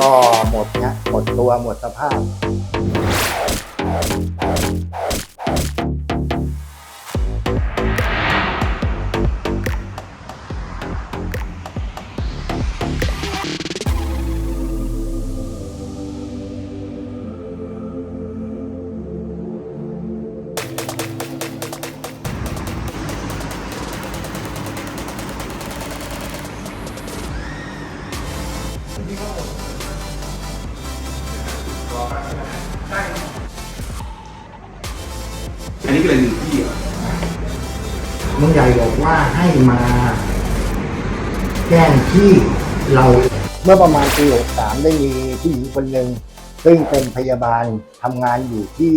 ก็หมดเนี้ยหมดตัวหมดสภาพ อันนี้คืออะไรหนึ่งที่เหรอลุงใหญ่บอกว่าให้มาแจ้งที่เรา เมื่อประมาณปี63ได้มีผู้หญิงคนหนึ่งซึ่งเป็นพยาบาลทำงานอยู่ที่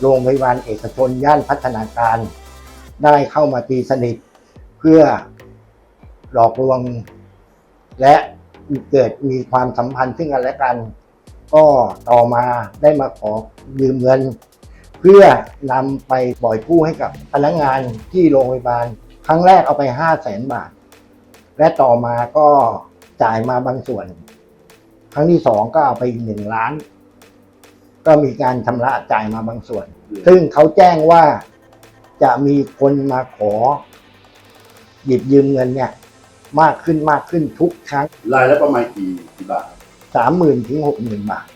โรงพยาบาลเอกชนย่านพัฒนาการ ได้เข้ามาตีสนิท เพื่อหลอกลวง และเกิดมีความสัมพันธ์ซึ่งกันและกัน ก็ต่อมาได้มาขอยืมเงิน เพื่อนำไปปล่อยกู้ให้กับพนักงานที่โรงพยาบาล ครั้งแรกเอาไปห้าแสนบาท และต่อมาก็จ่ายมาบางส่วน ครั้งที่สองก็เอาไปอีกหนึ่งล้าน ก็มีการชำระจ่ายมาบางส่วน ซึ่งเขาแจ้งว่าจะมีคนมาขอ หยิบยืมเงินเนี่ย มากขึ้นมากขึ้นทุกครั้งรายละประมาณกี่กี่บาท สามหมื่นถึงหกหมื่นบาท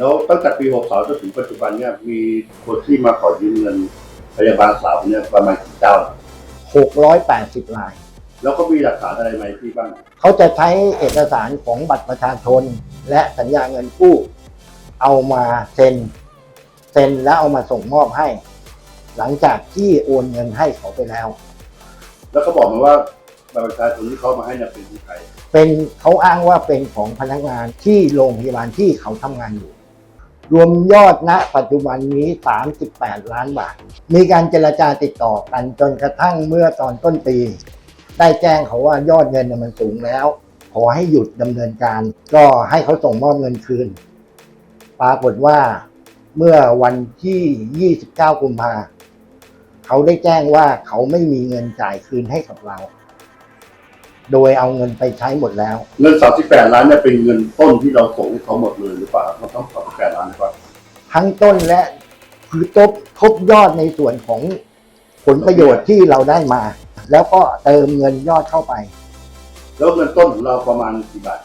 แล้วตั้งแต่ปี 62จนถึงปัจจุบันเนี่ยมีคนที่มาขอยืมเงินพยาบาลสาวเนี่ยประมาณกี่เจ้าหกร้อยแปดสิบราย แล้วก็มีหลักฐานอะไรไหมพี่บ้าง เขาจะใช้เอกสารของบัตรประชาชน และสัญญาเงินกู้ เอามาเซ็น เซ็นแล้วเอามาส่งมอบให้ หลังจากที่โอนเงินให้เขาไปแล้ว แล้วก็บอกมาว่าบัตรประชาชนที่เขามาให้เนี่ยเป็นที่ใคร เป็นเขาอ้างว่าเป็นของพนักงานที่โรงพยาบาลที่เขาทำงานอยู่ รวมยอดณปัจจุบันนี้ 38 ล้านบาท มีการเจรจาติดต่อกันจนกระทั่งเมื่อตอนต้นปี ได้แจ้งเขาว่ายอดเงินมันสูงแล้ว ขอให้หยุดดำเนินการ ก็ให้เขาส่งมอบเงินคืน ปรากฏว่าเมื่อวันที่ 29 กุมภาเขาได้แจ้งว่าเขาไม่มีเงินจ่ายคืนให้กับเรา โดยเอาเงินไปใช้หมดแล้ว เงิน 38 ล้านเนี่ยเป็นเงินต้นที่เราส่งให้เขาหมดเลยหรือเปล่าเราต้อง38ล้านหรือเปล่าทั้งต้นและคือทบทบยอดในส่วนของผลประโยชน์ที่เราได้มา แล้วก็เติมเงินยอดเข้าไป แล้วเงินต้นของเราประมาณกี่บาท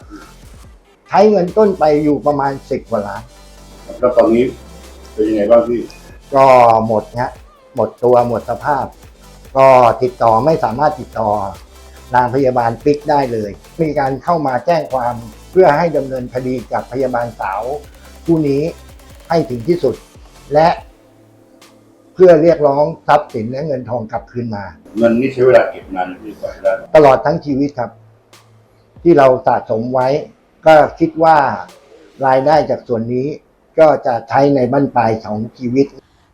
ใช้เงินต้นไปอยู่ประมาณสิบกว่าล้านแล้วตอนนี้เป็นยังไงบ้างพี่ ก็หมดฮะหมดตัวหมดสภาพ ก็ติดต่อไม่สามารถติดต่อ นางพยาบาลปิ๊กได้เลย มีการเข้ามาแจ้งความเพื่อให้ดำเนินคดีกับพยาบาลสาว ผู้นี้ให้ถึงที่สุด และเพื่อเรียกร้องทรัพย์สินและเงินทองกลับคืนมา เงินนี้ใช้เวลาเก็บนานที่กว่าจะได้ตลอดทั้งชีวิตครับ ที่เราสะสมไว้ ก็คิดว่ารายได้จากส่วนนี้ก็จะใช้ในบั้นปลายของชีวิต